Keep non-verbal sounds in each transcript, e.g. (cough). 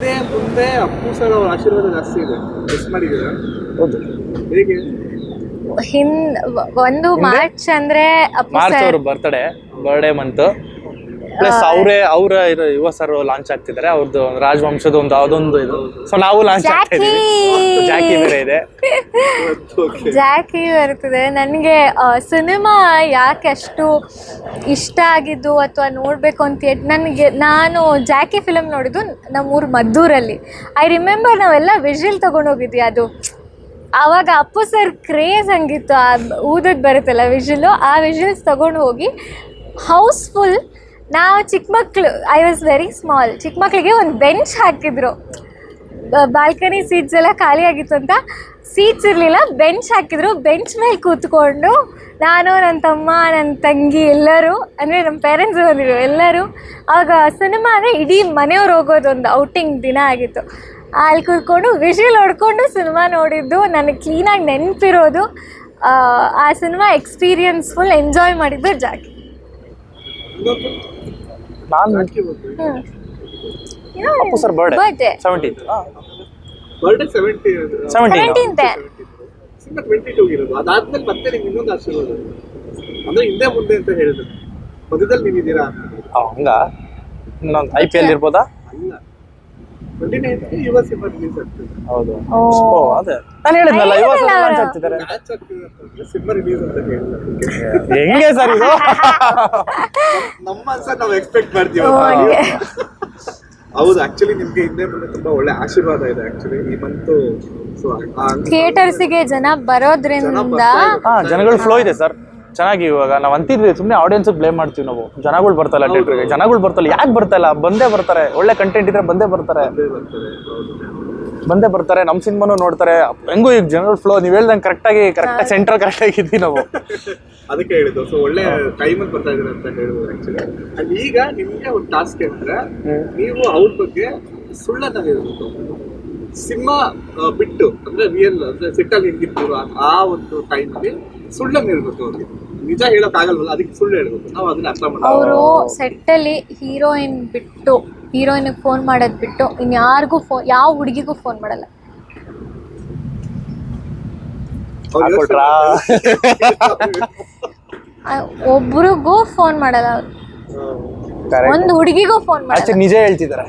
ಹಿಂದೆ ಮುಂದೆ ಅಪ್ಪು ಸರ್ ಅವರ ಆಶೀರ್ವಾದ ಜಾಸ್ತಿ ಇದೆ. ಮಿಸ್ ಮಾಡಿದ್ದೀರಾ ಹೌದು. ಹೇಗೆ? ಹಿಂದ್ ಒಂದು ಮಾರ್ಚ್ ಅಂದ್ರೆ ಅಪ್ಪು ಮಾರ್ಚ್ ಸರ್ ಅವ್ರ ಬರ್ತ್ಡೇ ಬರ್ಡೇ ಮಂತ್ ಪ್ಲಸ್ ಅವರೇ ಅವರ ಯುವ ಸರ್ ಲಾಂಚ್ ಆಗ್ತಿದ್ದಾರೆ ಅವ್ರದ್ದು ರಾಜವಂಶದ ಒಂದು ಅದೊಂದು ಇದು. ಸೊ ನಾವು ಲಾಂಚ್ ಜಾಕಿ ಜಾಕಿ ಬೇರೆ ಇದೆ. ಜಾಕಿ ಬರ್ತದೆ ನನಗೆ ಸಿನಿಮಾ ಯಾಕೆ ಅಷ್ಟು ಇಷ್ಟ ಆಗಿದ್ದು ಅಥವಾ ನೋಡಬೇಕು ಅಂತ ನನಗೆ ನಾನು ಜಾಕಿ ಫಿಲಮ್ ನೋಡಿದ್ದು ನಮ್ಮೂರು ಮದ್ದೂರಲ್ಲಿ. ಐ ರಿಮೆಂಬರ್ ನಾವೆಲ್ಲ ವಿಷಲ್ ತೊಗೊಂಡೋಗಿದ್ವಿ ಅದು. ಆವಾಗ ಅಪ್ಪು ಸರ್ ಕ್ರೇಜ್ ಹಂಗಿತ್ತು. ಆ ಊದದ್ ಬರುತ್ತಲ್ಲ ವಿಷಲು ಆ ವಿಷಲ್ಸ್ ತೊಗೊಂಡು ಹೋಗಿ ಹೌಸ್ಫುಲ್ ನಾವು ಚಿಕ್ಕ ಮಕ್ಕಳು ಐ ವಾಸ್ ವೆರಿ ಸ್ಮಾಲ್ ಚಿಕ್ಕ ಮಕ್ಕಳಿಗೆ ಒಂದು ಬೆಂಚ್ ಹಾಕಿದ್ರು. ಬಾಲ್ಕನಿ ಸೀಟ್ಸ್ ಎಲ್ಲ ಖಾಲಿಯಾಗಿತ್ತು ಅಂತ ಸೀಟ್ಸ್ ಇರಲಿಲ್ಲ ಬೆಂಚ್ ಹಾಕಿದ್ರು. ಬೆಂಚ್ ಮೇಲೆ ಕೂತ್ಕೊಂಡು ನಾನು ನನ್ನ ತಮ್ಮ ನನ್ನ ತಂಗಿ ಎಲ್ಲರೂ, ಅಂದರೆ ನಮ್ಮ ಪೇರೆಂಟ್ಸ್ ಬಂದಿದ್ರು ಎಲ್ಲರೂ ಆವಾಗ ಸಿನಿಮಾ ಅಂದರೆ ಇಡೀ ಮನೆಯವ್ರು ಹೋಗೋದು ಒಂದು ಔಟಿಂಗ್ ದಿನ ಆಗಿತ್ತು. ಅಲ್ಲಿ ಕೂತ್ಕೊಂಡು ವಿಷಲ್ ಹೊಡ್ಕೊಂಡು ಸಿನಿಮಾ ನೋಡಿದ್ದು, ನನಗೆ ಕ್ಲೀನಾಗಿ ನೆನಪಿರೋದು, ಆ ಸಿನಿಮಾ ಎಕ್ಸ್ಪೀರಿಯನ್ಸ್ ಫುಲ್ ಎಂಜಾಯ್ ಮಾಡಿದ್ದು ಜಾಕಿ. ನಾನು Appu sir birthday seventeenth birthday seventy seventeen seventeenth cinema twenty two ಇರೋದು ಅದಾದ್ಮೇಲೆ ಮತ್ತೆ ನಿಮ್ಗೆ ಇನ್ನೊಂದು ಆಶೀರ್ವಾದ ಅಂದ್ರೆ ಹಿಂದೆ ಮುಂದೆ ಅಂತ ಹೇಳಿದ್ರು. ಮಧ್ಯದಲ್ಲಿ ನೀವಿದ್ದೀರಾ? ಹಂಗ ಇನ್ನೊಂದು ಐ ಪಿ ಎಲ್ ಇರ್ಬೋದಾ? ಅಲ್ಲ. ಟ್ವೆಂಟಿ ಯುವ ಸಿನಿಮಾ ರಿಲೀಸ್ ಆಗ್ತದೆ ಹೌದು. ಓ. ಓ ಅದೇ. ನಾನು ಹೇಳಿದ್ನಲ್ಲ ಯುವ ಸರ್ ಲಾಂಚ್ ಆಗ್ತಿದ್ದಾರೆ. ಮ್ಯಾಚ್ ಆಗ್ತಿದೆ? ಅಂತಂದ್ರೆ ಸಿನಿಮಾ ರಿಲೀಸ್ ಅಂತ ಹೇಳಿದ್ರು ಹೆಂಗೆ ಸರ್ ಇದು? ನಮ್ಮ ಸರ್ ನಾವು ಎಕ್ಸ್ಪೆಕ್ಟ್ ಮಾಡ್ತೀವಿ ಹೌದು ಆಕ್ಚುಲಿ ನಿಮ್ಗೆ ಹಿಂದೆ ಮುಂದೆ ತುಂಬಾ ಒಳ್ಳೆ ಆಶೀರ್ವಾದ ಇದೆ ಆಕ್ಚುಲಿ ಈ ಮಂತು ಸೊ ಥಿಯೇಟರ್ಸಿಗೆ ಜನ ಬರೋದ್ರಿಂದ ಹಾ ಜನಗಳ ಫ್ಲೋ ಇದೆ ಸರ್ ಚೆನ್ನಾಗಿ ಇವಾಗ ನಾವು ಅಂತಿದ್ವಿ ಸುಮ್ಮನೆ ಆಡಿಯನ್ಸ್ ಬ್ಲೇಮ್ ಮಾಡ್ತೀವಿ ನಾವು. ಜನಗಳು ಬರ್ತಲ್ಲ ಥಿಯೇಟರ್ಗೆ ಜನಗಳು ಬರ್ತಲ್ಲ ಯಾಕೆ ಬರ್ತಲ್ಲ ಬಂದೇ ಬರ್ತಾರೆ. ಒಳ್ಳೆ ಕಂಟೆಂಟ್ ಇದ್ರೆ ಬಂದೇ ಬರ್ತಾರೆ. ಬಂದೇ ಬರ್ತಾರೆ ನಮ್ಮ ಸಿನಿಮಾನು ನೋಡ್ತಾರೆ. ಹೆಂಗೂ ಈಗ ಜನರಲ್ ಫ್ಲೋ ನೀವು ಹೇಳ್ದಂಗೆ ಕರೆಕ್ಟಾಗಿ ಕರೆಕ್ಟ್ ಸೆಂಟರ್ ಕರೆಕ್ಟಾಗಿ ಇದ್ದೀವಿ ನಾವು. (laughs) ಅದಕ್ಕೆ ಹೇಳಿದ್ದು. ಸೊ ಒಳ್ಳೆ ಟೈಮಲ್ಲಿ ಬರ್ತಾ ಇದ್ದಾರೆ ಅಂತ ಹೇಳಿದ್ರು ಆ್ಯಕ್ಚುಲಿ ಅಲ್ಲಿ ಈಗ ನಿಮಗೆ ಒಂದು ಟಾಸ್ಕ್ ಏನಂದ್ರೆ ನೀವು ಅವ್ರ ಬಗ್ಗೆ ಸುಳ್ಳನ್ನ ಹೇಳ್ಬೇಕು. ಸಿನಿಮಾ ಬಿಟ್ಟು ಅಂದ್ರೆ ರಿಯಲ್ ಅಂದ್ರೆ ಸಿಟ್ಟಲ್ಲಿ ಆ- ಆ ಒಂದು ಟೈಮಲ್ಲಿ ಸುಳ್ಳನ್ನ ಹೇಳ್ಬೇಕು ಅವ್ರಿಗೆ. ನಿಜ ಹೇಳಕ್ ಆಗಲ್ವಲ್ಲ ಅದಕ್ಕೆ ಸುಳ್ಳು ಹೇಳ್ಬೇಕು. ನಾವು ಅದನ್ನ ಅರ್ಥ ಮಾಡ್ತೀವಿ ಅವರು ಸೆಟ್ಟಲ್ಲಿ ಹೀರೋಯಿನ್ ಬಿಟ್ಟು ಹೀರೋಯಿನ್ಗೆ ಫೋನ್ ಮಾಡೋದು ಬಿಟ್ಟು ಇನ್ಯಾರಿಗೂ ಫೋನ್ ಯಾವ ಹುಡುಗಿಗೂ ಫೋನ್ ಮಾಡಲ್ಲ. ಅವ್ರು ಯೋಚ್ನೆ ಹಾಕ್ಕೊಟ್ರಾ? ಮಾಡ್ತಾರೆ. ಆ, ಒಬ್ರಿಗೂ ಫೋನ್ ಮಾಡಲ್ಲ ಅವ್ರು. Correct. ಒಂದು ಹುಡುಗಿಗೂ ಫೋನ್ ಮಾಡಲ್ಲ. ಆಕ್ಚುಲಿ ನಿಜ ಹೇಳ್ತಿದ್ದಾರೆ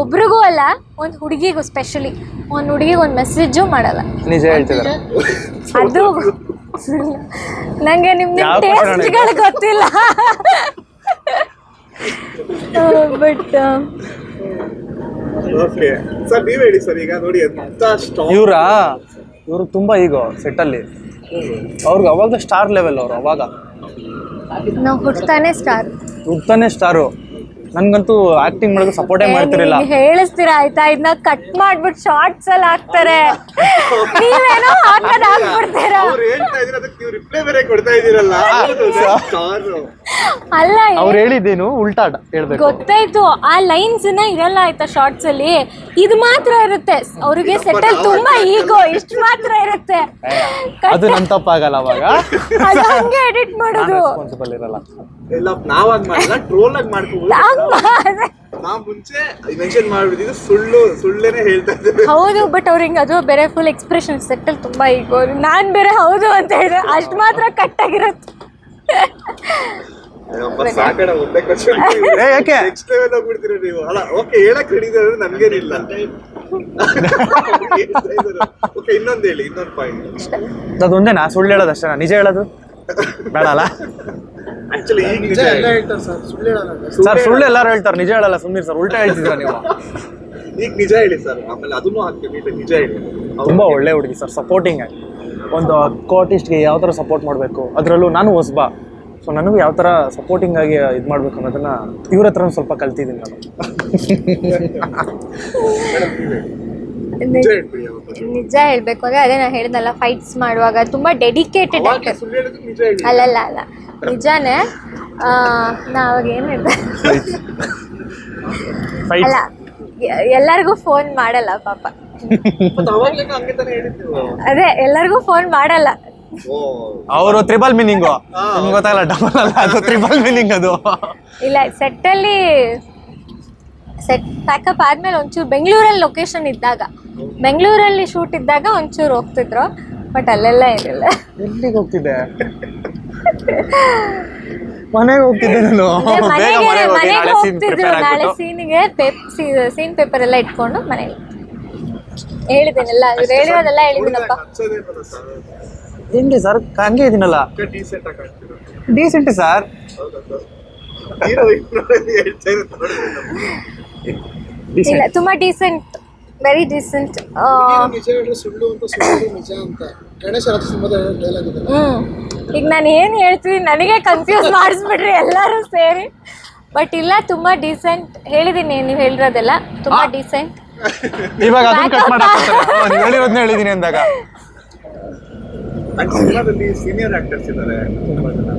ಒಬ್ರಿಗೂ ಅಲ್ಲ ಒಂದು ಹುಡುಗಿಗೂ ಸ್ಪೆಷಲಿ ಒಂದು ಹುಡುಗಿಗೆ ಒಂದು ಮೆಸೇಜು ಮಾಡಲ್ಲ. ನಿಜ ಹೇಳ್ತಿದ್ದಾರೆ ಅದು ನಂಗೆ ನಿಮ್ ಯಾವ ಟೇಸ್ಟ್ಗಳು ಗೊತ್ತಿಲ್ಲ. ಬಟ್ ಓಕೆ ಸರ್ ನೀವು ಹೇಳಿ ಸರ್ ಈಗ ನೋಡಿ ಎಂತ ಸ್ಟಾಕ್ ಇವರ? ಇವರು ತುಂಬಾ ಈಗ ಸೆಟ್ಟಲ್ಲಿ ಅವ್ರಿಗೆ ಅವಾಗ ಸ್ಟಾರ್ ಲೆವೆಲ್ ಅವರು ಅವಾಗ. ನಾವು ಹುಡ್ತಾನೆ ಸ್ಟಾರ್ ಹುಡ್ತಾನೆ ಸ್ಟಾರು ನನ್ಗಂತೂ ಆಕ್ಟಿಂಗ್ ಮಾಡೋದು ಸಪೋರ್ಟೇ ಮಾಡ್ತಿರಲಿಲ್ಲ. ಹೇಳಿಸ್ತೀರಾ ಆಯ್ತಾ? ಇದನ್ನ ಕಟ್ ಮಾಡ್ಬಿಟ್ಟು ಶಾರ್ಟ್ಸ್ ಅಲ್ಲಿ ಹಾಕ್ತಾರೆ. (laughs) ನೀವೇನೋ ಹಾಕೋದ್ ಹಾಕ್ಬಿಡ್ತೀರಾ ಅವ್ರು ಹೇಳ್ತಾ ಇದ್ರೆ ಅದಕ್ಕೆ ನೀವು ರಿಪ್ಲೈ ಬೇರೆ ಕೊಡ್ತಾ ಇದೀರಲ್ಲ ಅಲ್ಲ ಅವ್ರು ಹೇಳಿದ್ದೇನು ಉಲ್ಟಾಡ ಹೇಳ್ಬೇಕು. ಗೊತ್ತಾಯ್ತು ಆ ಲೈನ್ಸ್ನ ಇರಲ್ಲ ಆಯ್ತಾ ಶಾರ್ಟ್ಸ್ ಅಲ್ಲಿ? ಇದು ಮಾತ್ರ ಇರುತ್ತೆ. ಅವ್ರಿಗೆ ಸೆಟಲ್ ತುಂಬಾ ಈಗೋ ಇಷ್ಟು ಮಾತ್ರ ಇರುತ್ತೆ. ಅದು ನನ್ ತಪ್ಪಾಗಲ್ಲ ಅವಾಗ? ಅದು ಹಂಗೆ ಎಡಿಟ್ ಮಾಡೋದು. ರೆಸ್ಪಾನ್ಸಿಬಲ್ ಇರಲ್ಲ. ಎಲ್ಲ ನಾವಾಗ್ ಮಾಡಲ್ಲ ಟ್ರೋಲ್ ಆಗಿ ಮಾಡ್ಕೋಬಹುದು ಮಾಡ್ದೆ. ಮುಂಚೆ ಮೆನ್ಷನ್ ಮಾಡ್ಬಿಟ್ಟಿದ್ದು ಸುಳ್ಳು ಸುಳ್ಳೇನೆ ಹೇಳ್ತಾ ಇದ್ದೇವೆ. ಹೌದು ಬಟ್ ಅವ್ರು ಹಿಂಗೆ ಅದು ಬೇರೆ ಫುಲ್ ಎಕ್ಸ್ಪ್ರೆಷನ್ ಸೆಟ್ಟಲ್ ತುಂಬಾ ಈಗೋ ನಾನ್ ಬೇರೆ ಹೌದು ಅಂತ ಹೇಳಿದ್ರೆ ಅಷ್ಟ್ ಮಾತ್ರ ಕಟ್ ಆಗಿರುತ್ತೆ. ಸಾಕಡ ಒಂದೇ ಕ್ವಶನ್ (laughs) ಏ, ಯಾಕೆ? ನೆಕ್ಸ್ಟ್ ಲೆವೆಲ್ ಹೋಗ್ಬಿಡ್ತೀರ ನೀವು? ಅಲ್ಲ ಓಕೆ ಹೇಳಕ್ ರೆಡಿ ಇದ್ದಾರೆ ನಮ್ಗೇನಿಲ್ಲ. (laughs) ಓಕೆ ಇನ್ನೊಂದು ಹೇಳಿ ಇನ್ನೊಂದು ಪಾಯಿಂಟ್ ಅದೊಂದೇನಾ ಸುಳ್ಳು ಹೇಳೋದು ಅಷ್ಟೇ ನಿಜ ಹೇಳೋದು? ಬೇಡ ಅಲ್ಲ ಆಕ್ಚುಲಿ ಈಗ ನಿಜ ಸರ್ ಸುಳ್ಳು ಎಲ್ಲರೂ ಹೇಳ್ತಾರೆ ನಿಜ ಹೇಳಲ್ಲ ಸುಮ್ಮನೆ ಸರ್ ಉಲ್ಟಾ ಹೇಳ್ತಿದ್ರ ನೀವು. ಈಗ ನಿಜ ಹೇಳಿ ಸರ್ ಆಮೇಲೆ ಅದನ್ನು ಹಾಕ್ತೀವಿ ನಿಜ ಹೇಳಿ. ತುಂಬಾ ಒಳ್ಳೆ ಹುಡುಗಿ ಸರ್ ಸಪೋರ್ಟಿಂಗ್ ಆಗಿ. ಒಂದು ಕೋಟಿಸ್ಟ್ಗೆ ಯಾವ ಥರ ಸಪೋರ್ಟ್ ಮಾಡಬೇಕು ಅದರಲ್ಲೂ ನಾನು ಹೊಸಬ. ಸೊ ನನಗೂ ಯಾವ ಥರ ಸಪೋರ್ಟಿಂಗ್ ಆಗಿ ಇದು ಮಾಡಬೇಕು ಅನ್ನೋದನ್ನ ಇವ್ರ ಹತ್ರ ಸ್ವಲ್ಪ ಕಲ್ತಿದ್ದೀನಿ ನಾನು. (laughs) ನಿಜ ಹೇಳ್ಬೇಕು ಅಂದ್ರೆ ಅದೇ ನಾನು ಹೇಳಿದ್ನಲ್ಲ ಫೈಟ್ಸ್ ಮಾಡುವಾಗ ತುಂಬಾ ಡೆಡಿಕೇಟೆಡ್ ಅಲ್ಲಲ್ಲ ಅಲ್ಲ ನಿಜಾನೇ ಆ, ನಾ ಅವಾಗ ಏನು ಹೇಳ್ದೆ? ಫೈಟ್ ಅಲ್ಲ ಎಲ್ಲರಿಗೂ ಫೋನ್ ಮಾಡಲ್ಲ ಪಾಪ. ಅದೇ ಎಲ್ಲರಿಗೂ ಫೋನ್ ಮಾಡಲ್ಲ. ಓ. ಅವರು ತ್ರಿಬಲ್ ಮೀನಿಂಗು ನಿಮ್ಗೆ ಗೊತ್ತಾಗಲ್ಲ ಡಬಲ್ ಅಲ್ಲ ಅದು ತ್ರಿಬಲ್ ಮೀನಿಂಗ್ ಅದು. ಇಲ್ಲ ಸೆಟ್ಟಲ್ಲಿ ಸೆಟ್ ಪ್ಯಾಕಪ್ ಆದಮೇಲೆ ಒಂಚೂರು ಬೆಂಗಳೂರಲ್ಲಿ ಲೊಕೇಶನ್ ಇದ್ದಾಗ. ಬೆಂಗಳೂರಲ್ಲಿ ಶೂಟ್ ಇದ್ದಾಗ ಒಂಚೂರು ಹೋಗ್ತಿದ್ರು ಬಟ್ ಅಲ್ಲೆಲ್ಲ ಇರಲಿಲ್ಲ ಎಲ್ಲಿಗೆ ಹೋಗ್ತಿದ್ದೆ? ಮನೆಗೆ ಹೋಗ್ತಿದ್ದೆ ನಾನು. ಬೇಗ ಮನೆಗೆ ಮನೆಗೆ ಹೋಗಿ ಮನೆಗೆ ನಾಳೆ ಸೀನ್ ಹೋಗ್ತಿದ್ರು ನಾಳೆ ಆಗ್ಬಿಟ್ಟು ಸೀನಿಗೆ ಸೀನ್ ಪೇಪರ್ ಎಲ್ಲ ಇಟ್ಕೊಂಡು ಮನೆಗೆ. ಹೇಳಿದ್ದೀನಲ್ಲ ಇವ್ರು ಹೇಳಿರೋದೆಲ್ಲ ಹೇಳಿದ್ದೀನಪ್ಪ. ಹಚ್ಚೋದೇ ಬರೋ ಸರ್? ಹೆಂಗೆ ಸರ್ ಹಂಗೆ ಇದೀನಲ್ಲ. ಡೀಸೆಂಟ್ ಆಗಿ ಕಾಣ್ತೀರ ಡೀಸೆಂಟ್ ಸರ್. ಹೌದಾ ಸರ್? ಹೀರೋ ಹೇಳ್ತಾ ಇರೋದು ನೋಡಿದ್ರೆ ಇಲ್ಲ ತುಂಬಾ ಡೀಸೆಂಟ್ ವೆರಿ ಡೀಸೆಂಟ್ ನಿಜ ಹೇಳಿದ್ರೆ ಸುಳ್ಳು ಅಂತ ಸುಳ್ಳು ನಿಜ ಅಂತ. ಗಣೇಶ ರಥ ಸಿಂಹದ ಡೈಲಾಗ್ ಇದೆ ಹ್ಮ್. ಈಗ ನಾನು ಏನು ಹೇಳ್ತೀನಿ ನನಗೆ ಕನ್ಫ್ಯೂಸ್ ಮಾಡಿಸ್ಬಿಟ್ರಿ ಎಲ್ಲರೂ ಸೇರಿ. ಬಟ್ ಇಲ್ಲ ತುಂಬಾ ಡೀಸೆಂಟ್ ಹೇಳಿದೀನಿ ನೀವು ಹೇಳಿರೋದೆಲ್ಲ. ತುಂಬಾ ಡಿಸೆಂಟ್ ಇವಾಗ ಅದನ್ನ ಕಟ್ ಮಾಡಕ್ಕೆ ನೀವು ಹೇಳಿರೋದನ್ನ ಹೇಳಿದೀನಿ ಅಂದಾಗ. ಅಂಡ್ ಸಿನಿಮಾದಲ್ಲಿ ಸೀನಿಯರ್ ಆಕ್ಟರ್ಸ್ ಇದ್ದಾರೆ ತುಂಬಾ ಜನ.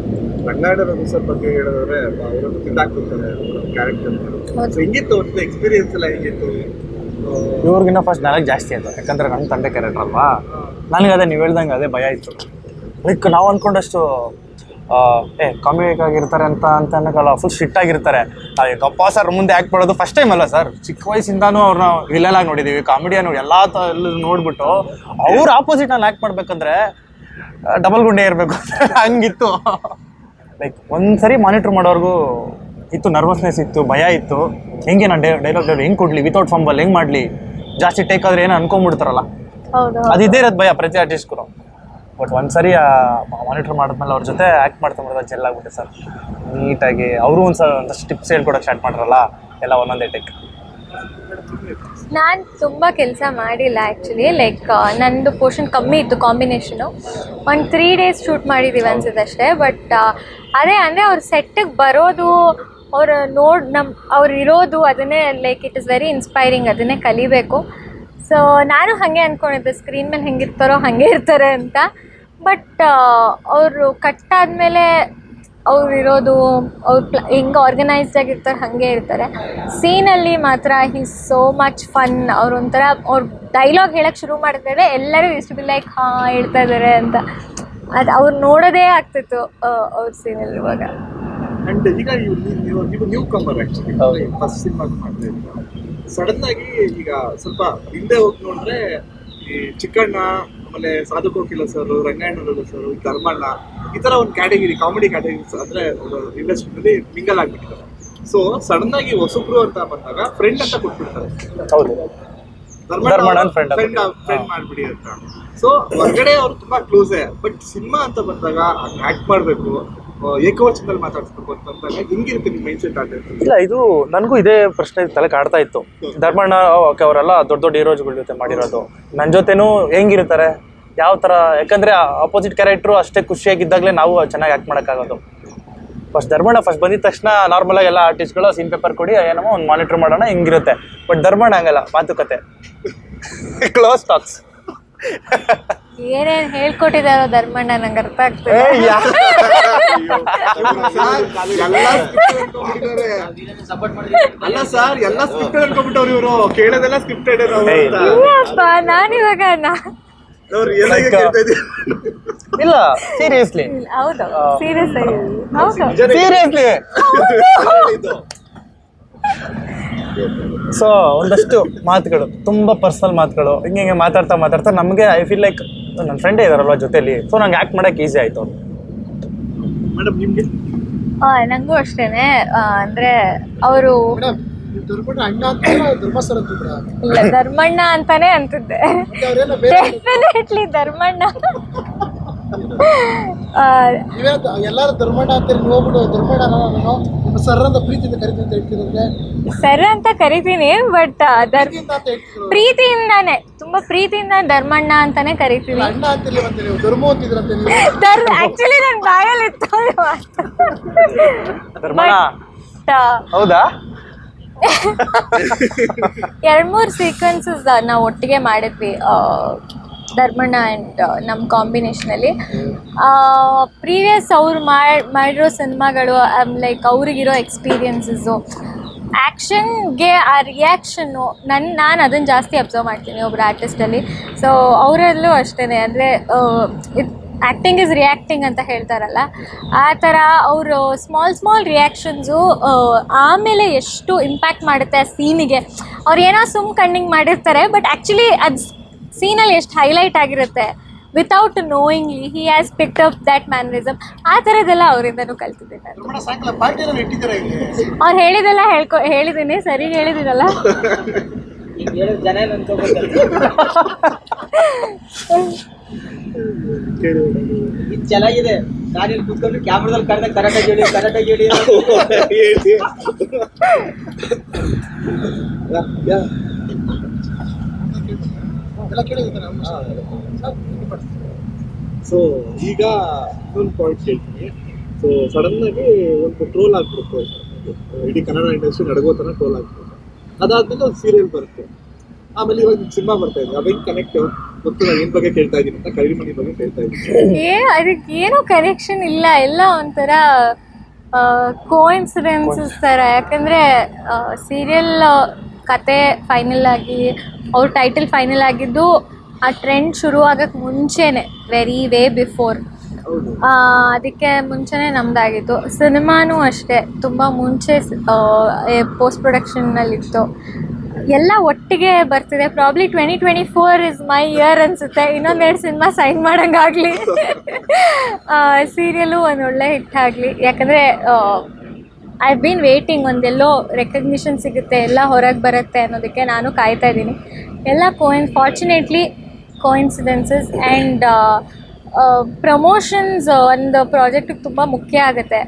ರಂಗಾಯಣದ ಸರ್ ಬಗ್ಗೆ ಹೇಳಿದ್ರೆ ಅವರನ್ನು ತಿಂದಾಕ್ಬಿಡ್ತಾರೆ ಕ್ಯಾರೆಕ್ಟರ್ ಸೊ ಹೆಂಗಿತ್ತು ಅವ್ರದ್ದು ಎಕ್ಸ್ಪೀರಿಯನ್ಸ್ ಎಲ್ಲ ಹೆಂಗಿತ್ತು? ಇವ್ರಿಗಿನ್ನ ಫಸ್ಟ್ ನನಗೆ ಜಾಸ್ತಿ ಆಯಿತು. ಯಾಕಂದ್ರೆ ನನ್ನ ತಂದೆ ಕ್ಯಾರೆಕ್ಟರ್ ಅಲ್ವಾ? ನನಗೆ ಅದೇ ನೀವು ಹೇಳ್ದಂಗೆ ಅದೇ ಭಯ ಇತ್ತು. ಲೈಕ್ ನಾವು ಅಂದ್ಕೊಂಡಷ್ಟು ಏ ಕಾಮಿಡಿಕ್ ಆಗಿರ್ತಾರೆ ಅಂತ ಅಂತ ಅನ್ನೋಕ್ಕಲ್ಲ ಫುಲ್ ಸ್ಟ್ರಿಕ್ಟ್ ಆಗಿರ್ತಾರೆ. ಗಪ್ಪ ಸರ್ ಮುಂದೆ ಆ್ಯಕ್ಟ್ ಮಾಡೋದು ಫಸ್ಟ್ ಟೈಮ್ ಅಲ್ಲ ಸರ್ ಚಿಕ್ಕ ವಯಸ್ಸಿಂದಾನು ಅವ್ರನ್ನ ವಿಲನ್ ಆಗಿ ನೋಡಿದ್ದೀವಿ ಕಾಮಿಡಿಯನ್ನು ಎಲ್ಲ ಎಲ್ಲ ನೋಡ್ಬಿಟ್ಟು ಅವ್ರ ಆಪೋಸಿಟ್ ನಾನು ಆ್ಯಕ್ಟ್ ಮಾಡ್ಬೇಕಂದ್ರೆ ಡಬಲ್ ಗುಂಡೆ ಇರಬೇಕು. (laughs) ಹಂಗಿತ್ತು. ಲೈಕ್ ಒಂದ್ಸರಿ ಮಾನಿಟ್ರ್ ಮಾಡೋರ್ಗೂ ಇತ್ತು ನರ್ವಸ್ನೆಸ್ ಇತ್ತು ಭಯ ಇತ್ತು. ಹೆಂಗೆ ನಾನು ಡೈಲಾಗ್ ಹೆಂಗೆ ಕೊಡಲಿ? ವಿತೌಟ್ ಫಂಬಲ್ ಹೆಂಗೆ ಮಾಡಲಿ? ಜಾಸ್ತಿ ಟೇಕ್ ಆದರೆ ಏನೋ ಅನ್ಕೊಂಡ್ಬಿಡ್ತಾರಲ್ಲ. ಹೌದು ಅದು ಇದೇ ಇರೋದು ಭಯ ಪ್ರತಿ ಆರ್ಟಿಸ್ಟ್ಗೂ ಬಟ್ ಒಂದ್ಸರಿ ಮಾನಿಟರ್ ಮಾಡಿದ್ಮೇಲೆ ಅವ್ರ ಜೊತೆ ಆ್ಯಕ್ಟ್ ಮಾಡ್ತಾ ಜೆಲ್ ಆಗ್ಬಿಟ್ಟೆ ಸರ್. ನೀಟಾಗಿ. ಅವರು ಒಂದು ಸಲ ಒಂದಷ್ಟು ಟಿಪ್ಸ್ ಹೇಳ್ಕೊಡೋಕೆ ಸ್ಟಾರ್ಟ್ ಮಾಡ್ರಲ್ಲ ಎಲ್ಲ ಒಂದೊಂದೇ ಟೇಕ್ ನಾನು ತುಂಬ ಕೆಲಸ ಮಾಡಿಲ್ಲ ಆ್ಯಕ್ಚುಲಿ ಲೈಕ್ ನಂದು ಪೋರ್ಷನ್ ಕಮ್ಮಿ ಇತ್ತು ಕಾಂಬಿನೇಷನು ಒಂದು ತ್ರೀ ಡೇಸ್ ಶೂಟ್ ಮಾಡಿದ್ದೀವಿ ಅನ್ಸುತ್ತೆ ಅಷ್ಟೇ ಬಟ್ ಅದೇ ಅಂದರೆ ಅವ್ರ ಸೆಟ್ಟಿಗೆ ಬರೋದು ಅವ್ರು ನೋಡಿ ನಮ್ಮ ಅವ್ರು ಇರೋದು ಅದನ್ನೇ like it is very inspiring ಅದನ್ನೇ ಕಲಿಬೇಕು. ಸೊ ನಾನು ಹಾಗೆ ಅಂದ್ಕೊಂಡಿದ್ದೆ ಸ್ಕ್ರೀನ್ ಮೇಲೆ ಹೆಂಗಿರ್ತಾರೋ ಹಾಗೆ ಇರ್ತಾರೆ ಅಂತ. ಬಟ್ ಅವರು ಕಟ್ಟಾದ್ಮೇಲೆ ಅವ್ರು ಇರೋದು, ಅವ್ರು ಪ್ಲ, ಹೆಂಗೆ ಆರ್ಗನೈಸ್ಡ್ ಆಗಿರ್ತಾರೆ ಹಾಗೆ ಇರ್ತಾರೆ. ಸೀನಲ್ಲಿ ಮಾತ್ರ ಹಿ ಸೋ ಮಚ್ ಫನ್ ಅವ್ರು ಒಂಥರ, ಅವ್ರು ಡೈಲಾಗ್ ಹೇಳಕ್ಕೆ ಶುರು ಮಾಡಿದ್ರೆ ಎಲ್ಲರೂ ಇಷ್ಟು ಬಿ ಲೈಕ್ ಹಾಂ, ಹೇಳ್ತಾ ಇದ್ದಾರೆ ಅಂತ. ಅದು ಅವ್ರು ನೋಡೋದೇ ಆಗ್ತಿತ್ತು ಅವ್ರ ಸೀನಲ್ಲಿ ಇವಾಗ. ಅಂಡ್ ಈಗ ನೀವು ನ್ಯೂ ಕಮರ್ ಆಕ್ಚುಲಿ ಫಸ್ಟ್ ಸಿನಿಮಾ ಮಾಡ್ತಾ ಇದ್ದೀರಾ. ಸಡನ್ ಆಗಿ ಈಗ ಸ್ವಲ್ಪ ಹಿಂದೆ ಹೋಗಿ ನೋಡಿದ್ರೆ ಈ ಚಿಕ್ಕಣ್ಣ ಆಮೇಲೆ ಸಾಧು ಕೋಕಿಲ ಸರ್ ರಂಗಾಯಣ್ಣ ಸರ್ ಧರ್ಮಣ್ಣ ಈ ತರ ಒಂದು ಕ್ಯಾಟಗಿರಿ ಕಾಮಿಡಿ ಕ್ಯಾಟಗಿರಿ ಅಂದ್ರೆ ಇಂಡಸ್ಟ್ರಿನಲ್ಲಿ ಮಿಂಗಲ್ ಆಗ್ಬಿಟ್ಟಿದ್ದಾರೆ. ಸೊ ಸಡನ್ ಆಗಿ ಹೊಸಬ್ರು ಅಂತ ಬಂದಾಗ ಫ್ರೆಂಡ್ ಅಂತ ಕೊಟ್ಬಿಡ್ತಾರೆ. ಫ್ರೆಂಡ್ ಮಾಡ್ಬಿಡಿ ಅಂತ. ಸೊ ಹೊರಗಡೆ ಅವ್ರು ತುಂಬಾ ಕ್ಲೋಸೇ ಬಟ್ ಸಿನಿಮಾ ಅಂತ ಬಂದಾಗ ಆಕ್ಟ್ ಮಾಡ್ಬೇಕು. ಏಕವಚನದಲ್ಲಿ ಮಾತಾಡ್ಸ್ಬೇಕು ಅಂತಂದಾಗ ಹೆಂಗಿರುತ್ತೆ ನಿಮ್ಮ ಮೈಂಡ್ ಸೆಟ್ ಇಲ್ಲ ಇದು ನನಗೂ ಇದೇ ಪ್ರಶ್ನೆ ತಲೆ ಕಾಡ್ತಾ ಇತ್ತು. ಧರ್ಮಣ್ಣ ಓಕೆ ಅವರೆಲ್ಲ ದೊಡ್ಡ ದೊಡ್ಡ ಹೀರೋಜ್ಗಳ ಜೊತೆ ಮಾಡಿರೋದು. ನನ್ನ ಜೊತೆನೂ ಹೆಂಗಿರ್ತಾರೆ? ಯಾವ ಥರ ಯಾಕಂದರೆ ಅಪೋಸಿಟ್ ಕ್ಯಾರೆಕ್ಟ್ರು ಅಷ್ಟೇ ಖುಷಿಯಾಗಿದ್ದಾಗಲೇ ನಾವು ಚೆನ್ನಾಗಿ ಆ್ಯಕ್ಟ್ ಮಾಡೋಕ್ಕಾಗೋದು. ಫಸ್ಟ್ ಧರ್ಮಣ್ಣ ಫಸ್ಟ್ ಬಂದಿದ ತಕ್ಷಣ ನಾರ್ಮಲಾಗಿ ಎಲ್ಲ ಆರ್ಟಿಸ್ಟ್ಗಳು ಸೀನ್ ಪೇಪರ್ ಕೊಡಿ ಏನೋ ಒಂದು ಮಾನಿಟ್ರ್ ಮಾಡೋಣ ಹಿಂಗಿರುತ್ತೆ? ಬಟ್ ಧರ್ಮಣ್ಣ ಹಂಗಲ್ಲ ಮಾತುಕತೆ. ಕ್ಲೋಸ್ ಟಾಕ್ಸ್ ಏನೇನು ಹೇಳ್ಕೊಟ್ಟಿದಾರ ಧರ್ಮಣ್ಣ ನಂಗೆ ಅರ್ಥ ಆಗ್ತದೆ (laughs) ಅಲ್ಲ ಸರ್ ಎಲ್ಲ ಅನ್ಕೊಂಡ್ಬಿಟ್ಟವ್ರು ಇವರು. ಕೇಳೋದೆಲ್ಲ ಸ್ಕ್ರಿಪ್ಟೆಡ್ ಇಲ್ಲಪ್ಪ ನಾನಿವಾಗ ಕೇಳ್ತಾ ಇಲ್ಲ ಸೀರಿಯಸ್ಲಿ ಹೌದು ಸೀರಿಯಸ್ ಆಗಿ ಹೌದು. ಸೀರಿಯಸ್ಲಿ ಸೊ ಒಂದಷ್ಟು ಮಾತುಗಳು ತುಂಬಾ ಪರ್ಸನಲ್ ಮಾತುಗಳು. ಹಿಂಗೆ ಹಿಂಗೆ ಮಾತಾಡ್ತಾ ಮಾತಾಡ್ತಾ ನಮಗೆ ಐ ಫೀಲ್ ಲೈಕ್ ನನ್ನ ಫ್ರೆಂಡೇ ಇದಾರಲ್ವ ಜೊತೆಲಿ? ಸೊ ನಂಗೆ ಆ್ಯಕ್ಟ್ ಮಾಡೋಕೆ ಈಸಿ ಆಯಿತು ಮೇಡಮ್ ನಿಮ್ಗೆ? ಆ, ನಂಗೂ ಅಷ್ಟೇನೆ. ಅಂದರೆ ಅವರು ಇಲ್ಲ ಧರ್ಮಣ್ಣ ಅಂತಾನೆ ಅಂತಿದ್ದೆ. ಡೆಫಿನೆಟ್ಲಿ ಧರ್ಮಣ್ಣ. ಎಲ್ಲರೂ ಧರ್ಮಣ್ಣ ಅಂತ ಹೋಗ್ಬಿಟ್ಟು ಧರ್ಮಣ್ಣ ನಾನು ಸರ್ ಅಂತ ಪ್ರೀತಿಯಿಂದ ಕರಿತೀನಿ ಅಂತ ಸರ್ ಅಂತ ಕರಿತೀನಿ ಬಟ್ ಪ್ರೀತಿಯಿಂದಾನೆ. ತುಂಬಾ ಪ್ರೀತಿಯಿಂದ ಧರ್ಮಣ್ಣ ಅಂತಾನೆ ಅಣ್ಣ ಧರ್ಮ ಅಂತಿದ್ರಂತೆ ನೀವು? ಧರ್ಮ ಆಕ್ಚುಲಿ ನನ್ನ ಬಾಯಲ್ಲಿ ಇತ್ತು ಧರ್ಮಣ್ಣ? ಹೌದಾ? ಎರಡು ಮೂರು ಸೀಕ್ವೆನ್ಸಸ್ ನಾವು ಒಟ್ಟಿಗೆ ಮಾಡಿದ್ವಿ ಧರ್ಮಣ್ಣ ಆ್ಯಂಡ್ ನಮ್ಮ ಕಾಂಬಿನೇಷನಲ್ಲಿ ಪ್ರೀವಿಯಸ್ ಅವ್ರು ಮಾಡಿ ಮಾಡಿರೋ ಸಿನಿಮಾಗಳು ಲೈಕ್ ಅವ್ರಿಗಿರೋ ಎಕ್ಸ್ಪೀರಿಯನ್ಸಸ್ಸು ಆ್ಯಕ್ಷನ್ಗೆ ಆ ರಿಯಾಕ್ಷನ್ನು ನನ್ನ ನಾನು ಅದನ್ನು ಜಾಸ್ತಿ ಅಬ್ಸರ್ವ್ ಮಾಡ್ತೀನಿ ಒಬ್ಬರು ಆರ್ಟಿಸ್ಟಲ್ಲಿ. ಸೊ, ಅವರಲ್ಲೂ ಅಷ್ಟೇ ಅಂದರೆ ಆ್ಯಕ್ಟಿಂಗ್ ಇಸ್ ರಿಯಾಕ್ಟಿಂಗ್ ಅಂತ ಹೇಳ್ತಾರಲ್ಲ. ಆ ಥರ ಅವರು ಸ್ಮಾಲ್ ಸ್ಮಾಲ್ ರಿಯಾಕ್ಷನ್ಸು ಆಮೇಲೆ ಎಷ್ಟು ಇಂಪ್ಯಾಕ್ಟ್ ಮಾಡುತ್ತೆ ಆ ಸೀನಿಗೆ ಅವ್ರು ಏನೋ ಸುಮ್ ಕಣ್ಣಿಂಗ್ ಮಾಡಿರ್ತಾರೆ ಬಟ್ ಆ್ಯಕ್ಚುಲಿ ಅದು ಸೀನಲ್ಲಿ ಎಷ್ಟು ಹೈಲೈಟ್ ಆಗಿರುತ್ತೆ. Without knowingly he has picked up that mannerism ಆ ಥರದ್ದೆಲ್ಲ ಅವರಿಂದನೂ ಕಲ್ತಿದ್ದೆ ನಾನು. ಅವ್ರು ಹೇಳಿದೆಲ್ಲ ಹೇಳ್ಕೊ ಹೇಳಿದ್ದೀನಿ ಸರಿ ಹೇಳಿದಿರಲ್ಲ ಇದು ಚೆನ್ನಾಗಿದೆ. ನಾನು ಇಲ್ಲಿ ಕೂತ್ಕೊಂಡು ಕ್ಯಾಮ್ರಾದಲ್ಲಿ ಕರೆಕ್ಟಾಗಿ (laughs) ಹೇಳಿ. ಕರೆಕ್ಟಾಗಿ ಹೇಳಿ ಸೊ ಈಗ ಇನ್ನೊಂದು ಪಾಯಿಂಟ್ ಕೇಳ್ತೀನಿ. ಸೊ ಸಡನ್ ಆಗಿ ಒಂದು ಟ್ರೋಲ್ ಆಗ್ಬಿಡುತ್ತೆ. ಇಡೀ ಕನ್ನಡ ಇಂಡಸ್ಟ್ರಿ ನಡಗೋ ಥರ ಟ್ರೋಲ್ ಆಗ್ಬಿಡುತ್ತೆ. ಅದಾದ್ಮೇಲೆ ಒಂದು ಸೀರಿಯಲ್ ಬರುತ್ತೆ. ಆಮೇಲೆ ಇವಾಗ ಸಿನಿಮಾ ಬರ್ತಾ ಇದೆ. ಅದೇನು ಕನೆಕ್ಟ್ ಗೊತ್ತು ನಾನು ಏನ್ ಬಗ್ಗೆ ಕೇಳ್ತಾ ಇದೀನಿ ಅಂತ ಕರಿಮಣಿ ಬಗ್ಗೆ ಕೇಳ್ತಾ ಇದ್ದೀನಿ ಏ ಅದಕ್ಕೆ ಏನೂ ಕನೆಕ್ಷನ್ ಇಲ್ಲ. ಎಲ್ಲ ಒಂಥರ ಕೋಇನ್ಸಿಡೆನ್ಸಸ್ ತರ. ಯಾಕಂದರೆ ಸೀರಿಯಲ್ ಕತೆ ಫೈನಲ್ ಆಗಿ, ಅವ್ರ ಟೈಟಲ್ ಫೈನಲ್ ಆಗಿದ್ದು ಆ ಟ್ರೆಂಡ್ ಶುರು ಆಗಕ್ಕೆ ಮುಂಚೆನೆ ವೆರಿ ವೇ ಬಿಫೋರ್ ಅದಕ್ಕೆ ಮುಂಚೆನೇ ನಮ್ದಾಗಿತ್ತು. ಸಿನಿಮಾನೂ ಅಷ್ಟೇ, ತುಂಬ ಮುಂಚೆ ಪೋಸ್ಟ್ ಪ್ರೊಡಕ್ಷನ್ನಲ್ಲಿತ್ತು ಎಲ್ಲ ಒಟ್ಟಿಗೆ ಬರ್ತಿದೆ. Probably twenty twenty four is my year ಅನಿಸುತ್ತೆ ಇನ್ನೊಂದೆರಡು ಸಿನಿಮಾ ಸೈನ್ ಮಾಡೋಂಗಾಗಲಿ. ಸೀರಿಯಲು ಒಂದು ಒಳ್ಳೆ ಹಿಟ್ ಆಗಲಿ. ಯಾಕಂದರೆ ಐ ಬೀನ್ ವೇಟಿಂಗ್ ಒಂದೆಲ್ಲೋ ರೆಕಗ್ನಿಷನ್ ಸಿಗುತ್ತೆ, ಎಲ್ಲ ಹೊರಗೆ ಬರುತ್ತೆ ಅನ್ನೋದಕ್ಕೆ ನಾನು ಕಾಯ್ತಾ ಇದ್ದೀನಿ. ಎಲ್ಲ coin fortunately coincidences and promotions ಒಂದು ಪ್ರಾಜೆಕ್ಟಿಗೆ ತುಂಬ ಮುಖ್ಯ ಆಗುತ್ತೆ.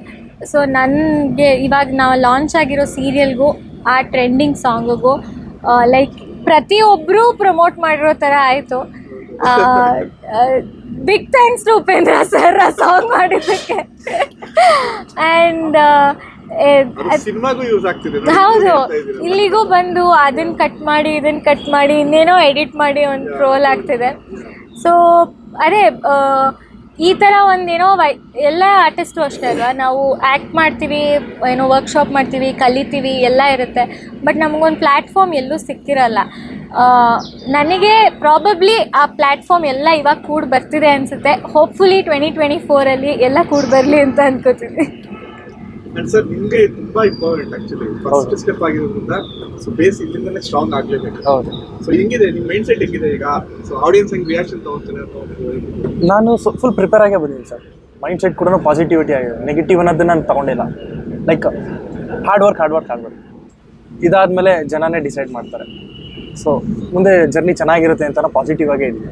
ಸೊ ನನಗೆ ಇವಾಗ ನಾವು ಲಾಂಚ್ ಆಗಿರೋ ಸೀರಿಯಲ್ಗೂ ಆ ಟ್ರೆಂಡಿಂಗ್ ಸಾಂಗಿಗೂ ಲೈಕ್ ಪ್ರತಿಯೊಬ್ಬರೂ ಪ್ರಮೋಟ್ ಮಾಡಿರೋ ಥರ ಆಯಿತು. Big thanks to Upendra sir ಆ ಸಾಂಗ್ ಮಾಡಿದ್ದಕ್ಕೆ. (laughs) ಆ್ಯಂಡ್ ಹೌದು. ಇಲ್ಲಿಗೂ ಬಂದು ಅದನ್ನ ಕಟ್ ಮಾಡಿ ಇದನ್ನ ಕಟ್ ಮಾಡಿ ಇನ್ನೇನೋ ಎಡಿಟ್ ಮಾಡಿ ಒಂದು ರೋಲ್ ಆಗ್ತಿದೆ. ಸೊ ಅದೇ ಈ ಥರ ಒಂದೇನೋ ವೈ ಎಲ್ಲ ಆರ್ಟಿಸ್ಟು ಅಷ್ಟೇ ಅಲ್ವಾ? ನಾವು ಆ್ಯಕ್ಟ್ ಮಾಡ್ತೀವಿ ಏನೋ ವರ್ಕ್ಶಾಪ್ ಮಾಡ್ತೀವಿ ಕಲಿತೀವಿ ಎಲ್ಲ ಇರುತ್ತೆ. ಬಟ್ ನಮಗೊಂದು ಪ್ಲ್ಯಾಟ್ಫಾರ್ಮ್ ಎಲ್ಲೂ ಸಿಕ್ಕಿರಲ್ಲ. ನನಗೆ ಪ್ರಾಬಬ್ಲಿ ಆ ಪ್ಲ್ಯಾಟ್ಫಾರ್ಮ್ ಎಲ್ಲ ಇವಾಗ ಕೂಡ ಬರ್ತಿದೆ ಅನಿಸುತ್ತೆ. ಹೋಪ್ಫುಲಿ ಟ್ವೆಂಟಿ ಟ್ವೆಂಟಿ ಫೋರಲ್ಲಿ ಎಲ್ಲ ಕೂಡ ಬರಲಿ ಅಂತ ಅನ್ಕೋತೀನಿ. ಅಂಡ್ ಸರ್ ನಿಮಗೆ ತುಂಬಾ ಇಂಪಾರ್ಟೆಂಟ್ ಆಕ್ಚುಲಿ ಫಸ್ಟ್ ಸ್ಟೆಪ್ ಆಗಿರೋದ್ರಿಂದ ಸೊ ಬೇಸ್ ಇಲ್ಲಿಂದಲೇ ಸ್ಟ್ರಾಂಗ್ ಆಗಲೇಬೇಕು. ಹೌದು. ಸೊ ಹೆಂಗಿದೆ? ನಿಮ್ಮ ಮೈಂಡ್ ಸೆಟ್ ಹೆಂಗಿದೆ ಈಗ? ಸೊ ಆಡಿಯನ್ಸ್ ಹೆಂಗ್ ರಿಯಾಕ್ಷನ್ ತಗೋತಾರೆ ನಾನು ಫುಲ್ ಪ್ರಿಪೇರ್ ಆಗೇ ಬಂದಿದ್ದೀನಿ ಸರ್ ಮೈಂಡ್ ಸೆಟ್ ಕೂಡ ಪಾಸಿಟಿವಿಟಿ ಆಗಿದೆ. ನೆಗೆಟಿವ್ ಅನ್ನೋದನ್ನ ನಾನು ತಗೊಂಡಿಲ್ಲ. Like hard work hard work work ಇದಾದಮೇಲೆ ಜನನೇ ಡಿಸೈಡ್ ಮಾಡ್ತಾರೆ. ಸೊ ಮುಂದೆ ಜರ್ನಿ ಚೆನ್ನಾಗಿರುತ್ತೆ ಅಂತ ಪಾಸಿಟಿವ್ ಆಗೇ ಇದ್ದೀನಿ.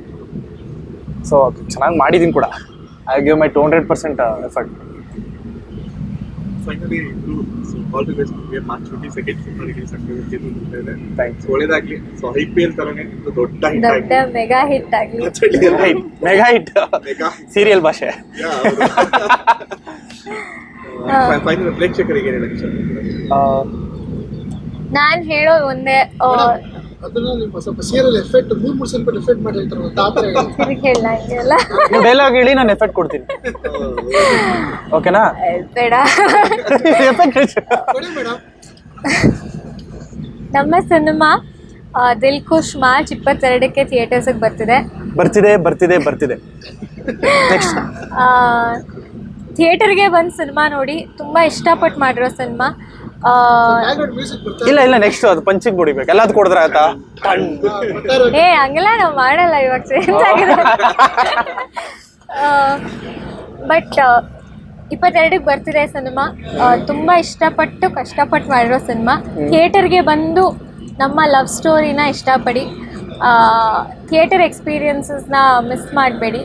ಸೊ ಚೆನ್ನಾಗಿ ಮಾಡಿದ್ದೀನಿ ಕೂಡ. I give my two hundred percent effort finally so all the best ನಿಮಗೆ March twenty second cinema release ಆಗ್ತಿದೆ ಇದೆ ಥ್ಯಾಂಕ್ಸ್ ಸೊ ಒಳ್ಳೇದಾಗ್ಲಿ. ಸೊ ಐ ಪಿ ಎಲ್ ತರನೇ ಒಂದು ದೊಡ್ಡ ಹಿಟ್ ದೊಡ್ಡ ಮೆಗಾ ಹಿಟ್ ಆಗಲಿ. Mega hit. ಸೀರಿಯಲ್ ಭಾಷೆ. ಫೈನಲ್ (laughs) (laughs) ಪ್ರೇಕ್ಷಕರಿಗೆ ಏನು ಹೇಳಕ್ಕೆ ಇಷ್ಟಪಡ್ತೀರಾ? ನಾನು ಹೇಳೋದು ಒಂದೇ ಆ, ಅದನ್ನ ನಿಮ್ಮ ಸ್ವಲ್ಪ ಸೀರಿಯಲ್ ಎಫೆಕ್ಟ್ ಮೂರ್ ಮೂರು ಸಿನಿಮಾ ಎಫೆಕ್ಟ್ ಮಾಡಿ ಹೇಳ್ತಾರಲ್ಲ ಡೈಲಾಗ್ ಹೇಳಿ. ನಾನು ಎಫೆಕ್ಟ್ ಕೊಡ್ತೀನಿ. ಓಕೆನಾ ಬೇಡ. ಎಫೆಕ್ಟ್ ನಮ್ಮ ಸಿನಿಮಾ ದಿಲ್ ಖುಷ್ ಮಾರ್ಚ್ ಇಪ್ಪತ್ತೆರಡಕ್ಕೆ ಥಿಯೇಟರ್ಸಿಗೆ ಬರ್ತಿದೆ. ಬರ್ತಿದೆ ಬರ್ತಿದೆ ಬರ್ತಿದೆ. ಥಿಯೇಟರ್ಗೆ ಬಂದು ಸಿನಿಮಾ ನೋಡಿ ತುಂಬ ಇಷ್ಟಪಟ್ಟು ಮಾಡಿರೋ ಸಿನಿಮಾ. ಇಲ್ಲ ಇಲ್ಲ ನೆಕ್ಸ್ಟ್ ಅದು ಪಂಚಿಗೆ ಬಿಡಿಬೇಕು ಎಲ್ಲದು ಕೊಡಿದ್ರೆ ಆಯ್ತಾ? ಏ ಹಂಗೆಲ್ಲ ನಾವು ಮಾಡಲ್ಲ ಇವಾಗ ಚೇಂಜ್ ಆಗಿದೆ. ಬಟ್ ಇಪ್ಪತ್ತೆರಡಕ್ಕೆ ಬರ್ತಿದೆ ಸಿನಿಮಾ. ತುಂಬ ಇಷ್ಟಪಟ್ಟು ಕಷ್ಟಪಟ್ಟು ಮಾಡಿರೋ ಸಿನಿಮಾ. ಥಿಯೇಟರ್ಗೆ ಬಂದು ನಮ್ಮ ಲವ್ ಸ್ಟೋರಿನ ಇಷ್ಟಪಡಿ ಥಿಯೇಟರ್ ಎಕ್ಸ್ಪೀರಿಯನ್ಸಸ್ನ ಮಿಸ್ ಮಾಡಬೇಡಿ.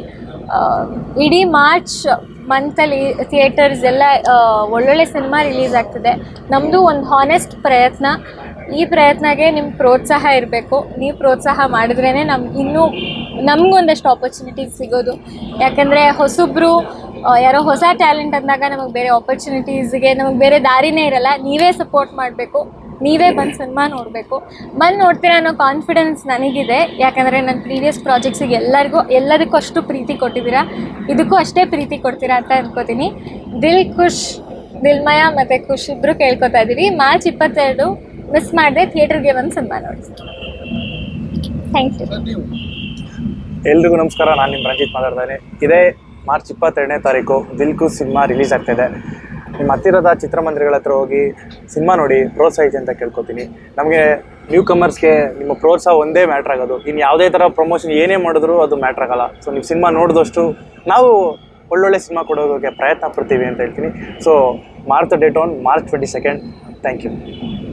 ಇಡೀ ಮಾರ್ಚ್ ಮಂತಲ್ಲಿ ಥಿಯೇಟರ್ಸ್ ಎಲ್ಲ ಒಳ್ಳೊಳ್ಳೆ ಸಿನಿಮಾ ರಿಲೀಸ್ ಆಗ್ತಿದೆ. ನಮ್ಮದು ಒಂದು ಹಾನೆಸ್ಟ್ ಪ್ರಯತ್ನ. ಈ ಪ್ರಯತ್ನಗೆ ನಿಮ್ಮ ಪ್ರೋತ್ಸಾಹ ಇರಬೇಕು. ನೀವು ಪ್ರೋತ್ಸಾಹ ಮಾಡಿದ್ರೇ ನಮ್ಗೆ ಇನ್ನೂ ನಮಗೊಂದಷ್ಟು ಆಪರ್ಚುನಿಟೀಸ್ ಸಿಗೋದು. ಯಾಕಂದರೆ ಹೊಸಬ್ರು ಯಾರೋ ಹೊಸ ಟ್ಯಾಲೆಂಟ್ ಅಂದಾಗ ನಮಗೆ ಬೇರೆ ಆಪರ್ಚುನಿಟೀಸ್ಗೆ ನಮಗೆ ಬೇರೆ ದಾರಿನೇ ಇರಲ್ಲ. ನೀವೇ ಸಪೋರ್ಟ್ ಮಾಡಬೇಕು. ನೀವೇ ಬಂದು ಸಿನಿಮಾ ನೋಡಬೇಕು. ಬಂದು ನೋಡ್ತೀರಾ ಅನ್ನೋ ಕಾನ್ಫಿಡೆನ್ಸ್ ನನಗಿದೆ. ಯಾಕಂದರೆ ನನ್ನ ಪ್ರೀವಿಯಸ್ ಪ್ರಾಜೆಕ್ಟ್ಸಿಗೆ ಎಲ್ಲರಿಗೂ ಎಲ್ಲರಿಗೂ ಅಷ್ಟು ಪ್ರೀತಿ ಕೊಟ್ಟಿದ್ದೀರಾ. ಇದಕ್ಕೂ ಅಷ್ಟೇ ಪ್ರೀತಿ ಕೊಡ್ತೀರಾ ಅಂತ ಅನ್ಕೋತೀನಿ. ದಿಲ್ ಖುಷ್ ದಿಲ್ಮಯ ಮತ್ತು ಖುಷ್ ಇಬ್ಬರು ಕೇಳ್ಕೊತಾ ಇದ್ದೀವಿ ಮಾರ್ಚ್ ಇಪ್ಪತ್ತೆರಡು ಮಿಸ್ ಮಾಡದೆ ಥಿಯೇಟರ್ಗೆ ಬಂದು ಸಿನಿಮಾ ನೋಡಿ. ಥ್ಯಾಂಕ್ ಯು ಎಲ್ರಿಗೂ ನಮಸ್ಕಾರ. ನಾನು ನಿಮ್ಮ ರಂಜಿತ್ ಮಾತಾಡ್ತಾನೆ ಇದೇ ಮಾರ್ಚ್ ಇಪ್ಪತ್ತೆರಡನೇ ತಾರೀಕು ದಿಲ್ಕು ಸಿನಿಮಾ ರಿಲೀಸ್ ಆಗ್ತಾಯಿದೆ ನಿಮ್ಮ ಹತ್ತಿರದ ಚಿತ್ರಮಂದಿರಗಳ ಹತ್ರ ಹೋಗಿ ಸಿನಿಮಾ ನೋಡಿ ಪ್ರೋತ್ಸಾಹಿಸಿ ಅಂತ ಕೇಳ್ಕೊತೀನಿ. ನಮಗೆ ನ್ಯೂ ಕಮರ್ಸ್ಗೆ ನಿಮ್ಮ ಪ್ರೋತ್ಸಾಹ ಒಂದೇ ಮ್ಯಾಟ್ರ್ ಆಗೋದು. ಇನ್ನು ಯಾವುದೇ ಥರ ಪ್ರಮೋಷನ್ ಏನೇ ಮಾಡಿದ್ರು ಅದು ಮ್ಯಾಟ್ರ್ ಆಗಲ್ಲ. ಸೊ ನೀವು ಸಿನಿಮಾ ನೋಡಿದಷ್ಟು ನಾವು ಒಳ್ಳೊಳ್ಳೆ ಸಿನಿಮಾ ಕೊಡೋದಕ್ಕೆ ಪ್ರಯತ್ನ ಪಡ್ತೀವಿ ಅಂತ ಹೇಳ್ತೀನಿ. So March date on March twenty second thank you